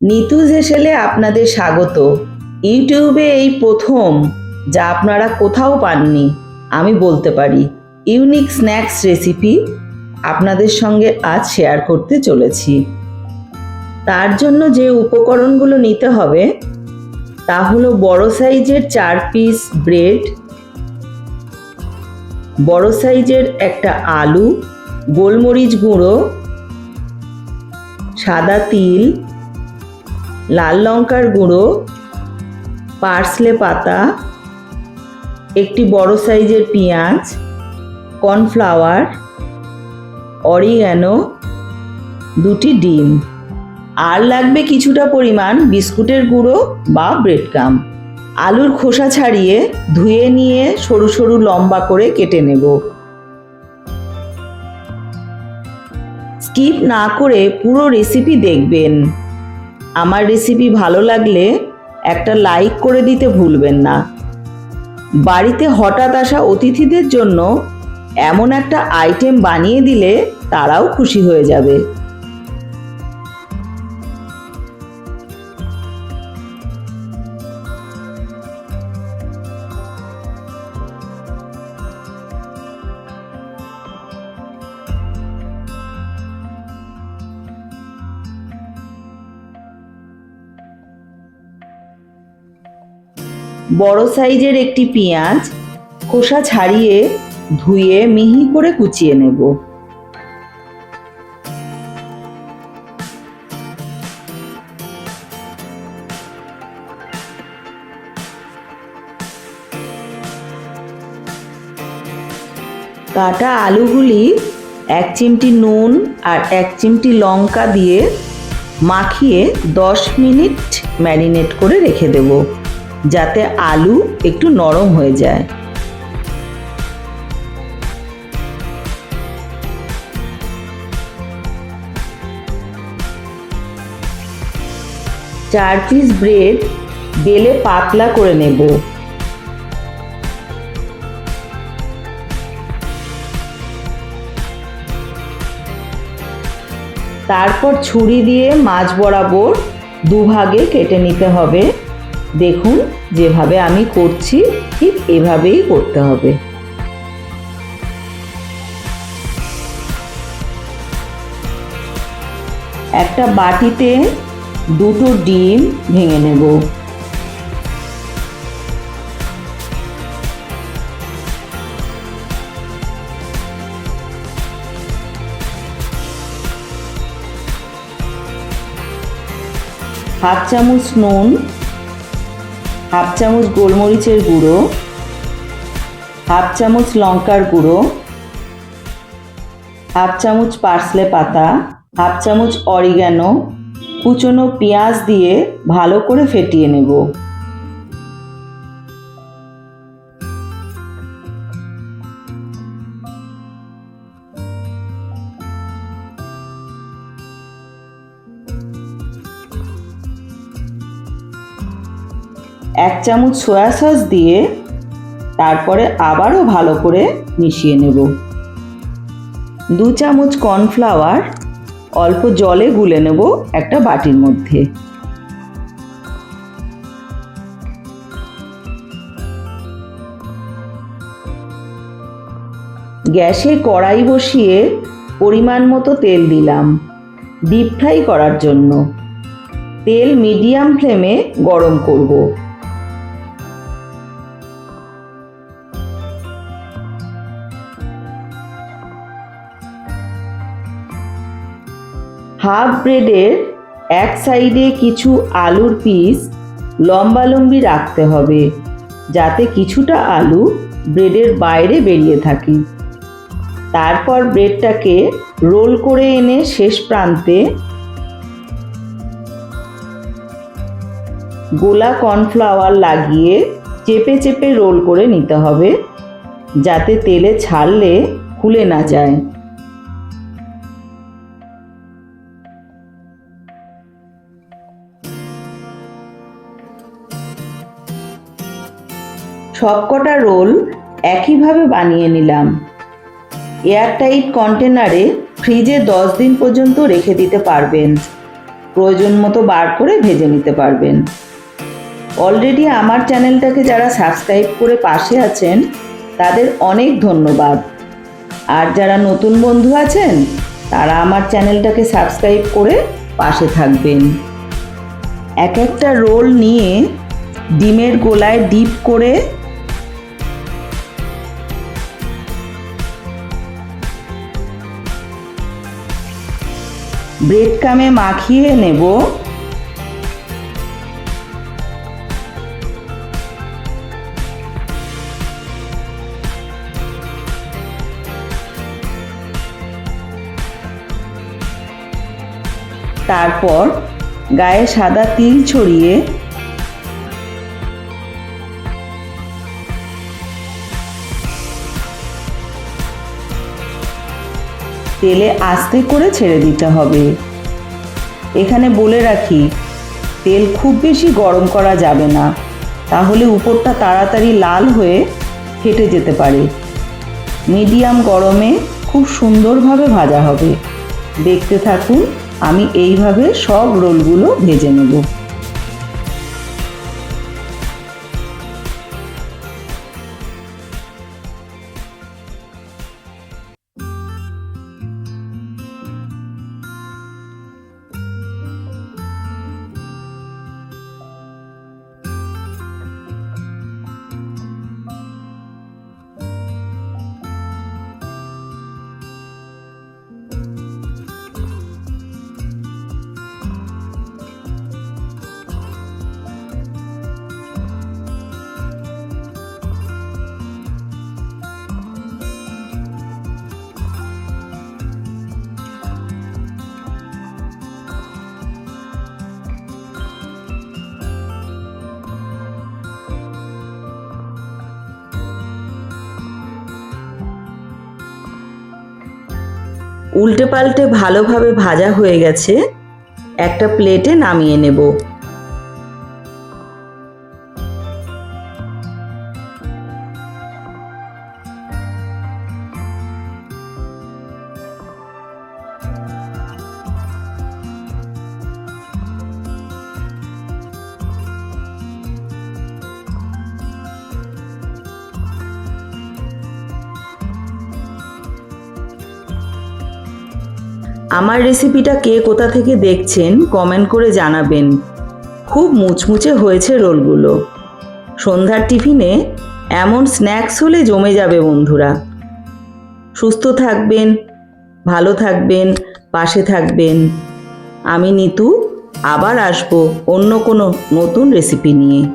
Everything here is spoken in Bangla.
নিতু হেসেলে আপনাদের স্বাগত। ইউটিউবে এই প্রথম, যা আপনারা কোথাও পাননি, আমি বলতে পারি, ইউনিক স্ন্যাক্স রেসিপি আপনাদের সঙ্গে আজ শেয়ার করতে চলেছি। তার জন্য যে উপকরণগুলো নিতে হবে, তা হলো বড় সাইজের চার পিস ব্রেড, বড় সাইজের একটা আলু, গোলমরিচ গুঁড়ো, সাদা তিল লাল লঙ্কার গুঁড়ো, পার্সলে পাতা, একটি বড় সাইজের পেঁয়াজ, কর্নফ্লাওয়ার, অরিগ্যানো, দুটি ডিম। আর লাগবে কিছুটা পরিমাণ বিস্কুটের গুঁড়ো বা ব্রেড ক্রাম। আলুর খোসা ছাড়িয়ে ধুয়ে নিয়ে সরু সরু লম্বা করে কেটে নেব। স্কিপ না করে পুরো রেসিপি দেখবেন। আমার রেসিপি ভালো লাগলে একটা লাইক করে দিতে ভুলবেন না। বাড়িতে হঠাৎ আসা অতিথিদের জন্য এমন একটা আইটেম বানিয়ে দিলে তারাও খুশি হয়ে যাবে। বড় সাইজের একটি পেঁয়াজ খোসা ছাড়িয়ে ধুয়ে মিহি করে কুচিয়ে নেব। কাটা আলুগুলি এক চিমটি নুন আর এক চিমটি লঙ্কা দিয়ে মাখিয়ে দশ মিনিট ম্যারিনেট করে রেখে দেব। যাতে আলু একটু নরম হয়ে যায়। চার পিস ব্রেড বেলে পাতলা করে নেব। তারপর ছুরি দিয়ে মাছ বরাবর দুভাগে কেটে নিতে হবে। দেখুন যেভাবে আমি করছি, ঠিক এভাবেই করতে হবে। একটা বাটিতে দুটো ডিম ভেঙে নেব। হাফ চামচ নুন হাফ চামচ গোলমরিচের গুঁড়ো, হাফ চামচ লঙ্কার গুঁড়ো, হাফ চামচ পার্সলে পাতা, হাফ চামচ অরিগ্যানো, কুচনো পেঁয়াজ দিয়ে ভালো করে ফেটিয়ে নেব। এক চামচ সয়া সস দিয়ে তারপরে আবারও ভালো করে মিশিয়ে নেব। দু চামচ কর্নফ্লাওয়ার অল্প জলে গুলে নেব একটা বাটির মধ্যে। গ্যাসে কড়াই বসিয়ে পরিমাণ মতো তেল দিলাম ডিপ ফ্রাই করার জন্য। তেল মিডিয়াম ফ্লেমে গরম করব। হাফ ব্রেডের এক সাইডে কিছু আলুর পিস লম্বালম্বি রাখতে হবে, যাতে কিছুটা আলু ব্রেডের বাইরে বেরিয়ে থাকে। তারপর ব্রেডটাকে রোল করে এনে শেষ প্রান্তে গোলা কর্নফ্লাওয়ার লাগিয়ে চেপে চেপে রোল করে নিতে হবে, যাতে তেলে ছাড়লে খুলে না যায়। সবকটা রোল একইভাবে বানিয়ে নিলাম। এয়ারটাইট কন্টেনারে ফ্রিজে দশ দিন পর্যন্ত রেখে দিতে পারবেন। প্রয়োজন মতো বার করে ভেজে নিতে পারবেন। অলরেডি আমার চ্যানেলটাকে যারা সাবস্ক্রাইব করে পাশে আছেন, তাদের অনেক ধন্যবাদ। আর যারা নতুন বন্ধু আছেন, তারা আমার চ্যানেলটাকে সাবস্ক্রাইব করে পাশে থাকবেন। এক একটা রোল নিয়ে ডিমের গোলায় ডিপ করে ব্রেড কামে মাখিয়ে নেব। তারপর গায়ে সাদা তিল ছড়িয়ে তেলে আস্তে করে ছেড়ে দিতে হবে। এখানে বলে রাখি, তেল খুব বেশি গরম করা যাবে না। তাহলে উপরটা তাড়াতাড়ি লাল হয়ে ফেটে যেতে পারে। মিডিয়াম গরমে খুব সুন্দরভাবে ভাজা হবে। দেখতে থাকুন, আমি এইভাবে সব রোলগুলো ভেজে নেব। উল্টে পাল্টে ভালোভাবে ভাজা হয়ে গেছে একটা প্লেটে নামিয়ে নেব। আমার রেসিপিটা কে কোথা থেকে দেখছেন কমেন্ট করে জানাবেন। খুব মুচমুচে হয়েছে রোলগুলো। সন্ধ্যার টিফিনে এমন স্ন্যাক্স হলে জমে যাবে বন্ধুরা। সুস্থ থাকবেন, ভালো থাকবেন, পাশে থাকবেন। আমি নিতু, আবার আসব অন্য কোনো নতুন রেসিপি নিয়ে।